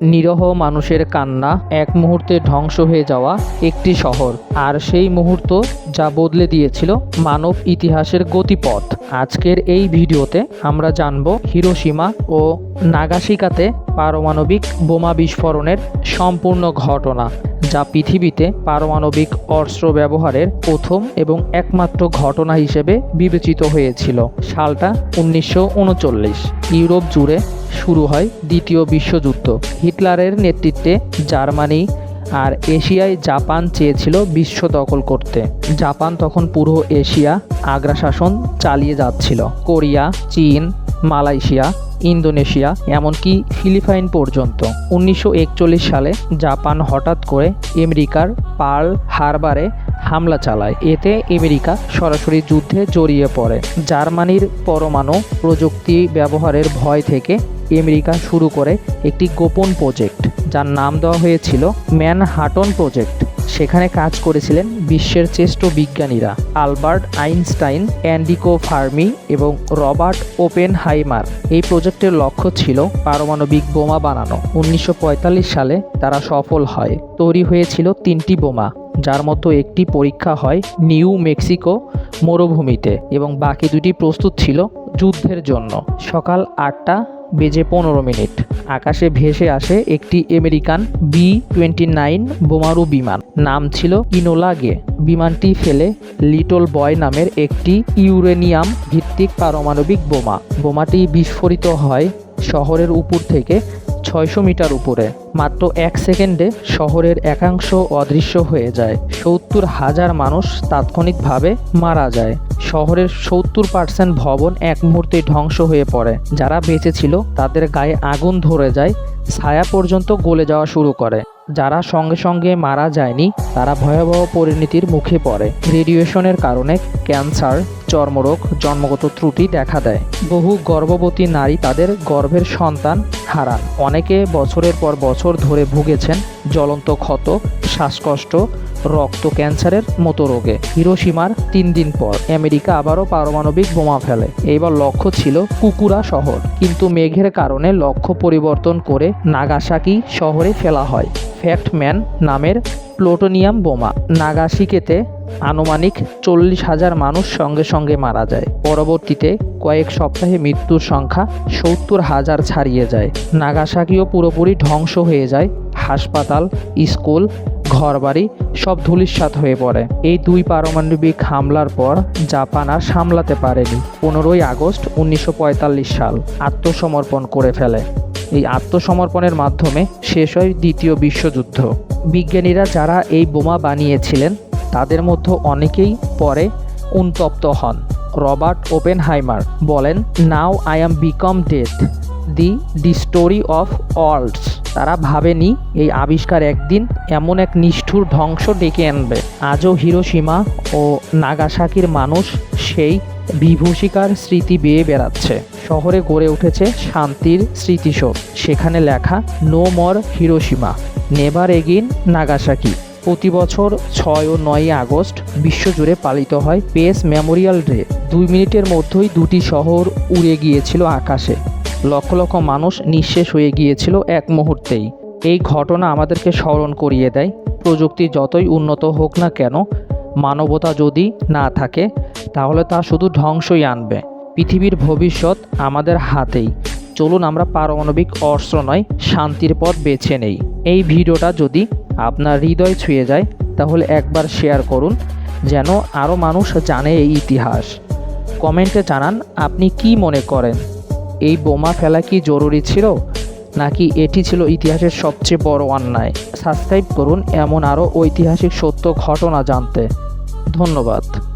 নিরহ মানুষের কান্না এক মুহূর্তে ধ্বংস হয়ে যাওয়া একটি শহর। আর সেই মুহূর্ত যা বদলে দিয়েছিল মানব ইতিহাসের গতিপথ। আজকের এই ভিডিওতে আমরা জানব হিরোসীমা ও নাগাসিকাতে পারমাণবিক বোমা বিস্ফোরণের সম্পূর্ণ ঘটনা, যা পৃথিবীতে পারমাণবিক অস্ত্র ব্যবহারের প্রথম এবং একমাত্র ঘটনা হিসেবে বিবেচিত হয়েছিল। সালটা উনিশশো উনচল্লিশ। ইউরোপ জুড়ে শুরু হয় দ্বিতীয় বিশ্বযুদ্ধ। হিটলারের নেতৃত্বে জার্মানি আর এশিয়ায় জাপান চেয়েছিল বিশ্ব দখল করতে। জাপান তখন পুরো এশিয়া আগ্রা শাসন চালিয়ে যাচ্ছিল। কোরিয়া, চীন, মালয়েশিয়া, ইন্দোনেশিয়া, এমনকি ফিলিপাইন পর্যন্ত। উনিশশো একচল্লিশ সালে জাপান হঠাৎ করে আমেরিকার পার্ল হারবারে হামলা চালায়। এতে আমেরিকা সরাসরি যুদ্ধে জড়িয়ে পড়ে। জার্মানির পরমাণু প্রযুক্তি ব্যবহারের ভয় থেকে আমেরিকা শুরু করে একটি গোপন প্রজেক্ট, যার নাম দেওয়া হয়েছিল ম্যানহাটন প্রজেক্ট। সেখানে কাজ করেছিলেন বিশ্বের শ্রেষ্ঠ বিজ্ঞানীরা আলবার্ট আইনস্টাইন, অ্যান্ডিকো ফার্মি এবং রবার্ট ওপেন হাইমার এই প্রজেক্টের লক্ষ্য ছিল পারমাণবিক বোমা বানানো। উনিশশো পঁয়তাল্লিশ সালে তারা সফল হয়। তৈরি হয়েছিল তিনটি বোমা। যার মতো একটি পরীক্ষা হয় নিউ মেক্সিকো মরুভূমিতে এবং বাকি দুটি প্রস্তুত ছিল যুদ্ধের জন্য। সকাল আটটা বেজে পনেরো মিনিট। আকাশে ভেসে আসে একটি আমেরিকান বি টোয়েন্টি নাইন বোমারু বিমান। নাম ছিল ইনোলাগে। বিমানটি ফেলে লিটল বয় নামের একটি ইউরেনিয়াম ভিত্তিক পারমাণবিক বোমা। বোমাটি বিস্ফোরিত হয় শহরের উপর থেকে ছয়শো মিটার উপরে। মাত্র এক সেকেন্ডে শহরের একাংশ অদৃশ্য হয়ে যায়। সত্তর হাজার মানুষ তাৎক্ষণিকভাবে মারা যায়। শহরের সত্তর পার্সেন্ট ভবন এক মুহূর্তে ধ্বংস হয়ে পড়ে। যারা বেঁচে ছিল, তাদের গায়ে আগুন ধরে যায়, ছায়া পর্যন্ত গলে যাওয়া শুরু করে। যারা সঙ্গে সঙ্গে মারা যায়নি, তারা ভয়াবহ পরিণতির মুখে পড়ে। রেডিয়েশনের কারণে ক্যান্সার, চর্মরোগ, জন্মগত ত্রুটি দেখা দেয়। বহু গর্ভবতী নারী তাদের গর্ভের সন্তান হারান। অনেকে বছরের পর বছর ধরে ভুগেছেন, জ্বলন্ত ক্ষত, শ্বাসকষ্ট রক্ত ক্যান্সারের মতো রোগে। হিরোসীমার তিন দিন পর আমেরিকা আবারও পারমাণবিক বোমা ফেলে। এইবার লক্ষ্য ছিল কুকুরা শহর। কিন্তু মেঘের কারণে লক্ষ্য পরিবর্তন করে নাগাসাকি শহরে ফেলা হয়। ফ্যাক্টম্যান নামের প্লোটোনিয়াম বোমা। নাগাসিকেতে আনুমানিক চল্লিশ হাজার মানুষ সঙ্গে সঙ্গে মারা যায়। পরবর্তীতে কয়েক সপ্তাহে মৃত্যুর সংখ্যা সত্তর হাজার ছাড়িয়ে যায়। নাগাসাকিও পুরোপুরি ধ্বংস হয়ে যায়। হাসপাতাল, স্কুল ঘরবাড়ি সব ধূলিসাৎ হয়ে পড়ে। এই দুই পারমাণবিক হামলার পর জাপান আর সামলাতে পারেনি। পনেরোই আগস্ট উনিশশো পঁয়তাল্লিশ সাল আত্মসমর্পণ করে ফেলে। এই আত্মসমর্পণের মাধ্যমে শেষ হয় দ্বিতীয় বিশ্বযুদ্ধ। বিজ্ঞানীরা যারা এই বোমা বানিয়েছিলেন, তাদের মধ্যে অনেকেই পরে উন্তপ্ত হন। রবার্ট ওপেনহাইমার বলেন, now I am become death. The the story of worlds তারা ভাবেনি এই আবিষ্কার একদিন এমন এক নিষ্ঠুর ধ্বংস ডেকে আনবে। আজও হিরোসীমা ও নাগাসাকির মানুষ সেই বিভূষিকার স্মৃতি বেয়ে বেড়াচ্ছে। শহরে গড়ে উঠেছে শান্তির স্মৃতিসৌধ। সেখানে লেখা নো মর হিরোসীমা নেভার এগিন নাগাসাকি প্রতি বছর ছয় ও নয়ই আগস্ট বিশ্বজুড়ে পালিত হয় পেস মেমোরিয়াল ডে। দুই মিনিটের মধ্যেই দুটি শহর উড়ে গিয়েছিল আকাশে। লক্ষ লক্ষ মানুষ নিঃশেষ হয়ে গিয়েছিল এক মুহূর্তেই। এই ঘটনা আমাদেরকে স্মরণ করিয়ে দেয়, প্রযুক্তি যতই উন্নত হোক না কেন, মানবতা যদি না থাকে, তাহলে তা শুধু ধ্বংসই আনবে। পৃথিবীর ভবিষ্যৎ আমাদের হাতেই। চলুন আমরা পারমাণবিক অস্ত্র নয়, শান্তির পথ বেছে নেই। এই ভিডিওটা যদি আপনার হৃদয় ছুঁয়ে যায়, তাহলে একবার শেয়ার করুন, যেন আরও মানুষ জানে এই ইতিহাস। কমেন্টে জানান, আপনি কি মনে করেন? এই বোমা ফেলা কি জরুরি ছিল? নাকি এটি ছিল ইতিহাসের সবচেয়ে বড় অন্যায়? সাবস্ক্রাইব করুন, এমন আরও ঐতিহাসিক সত্য ঘটনা জানতে। ধন্যবাদ।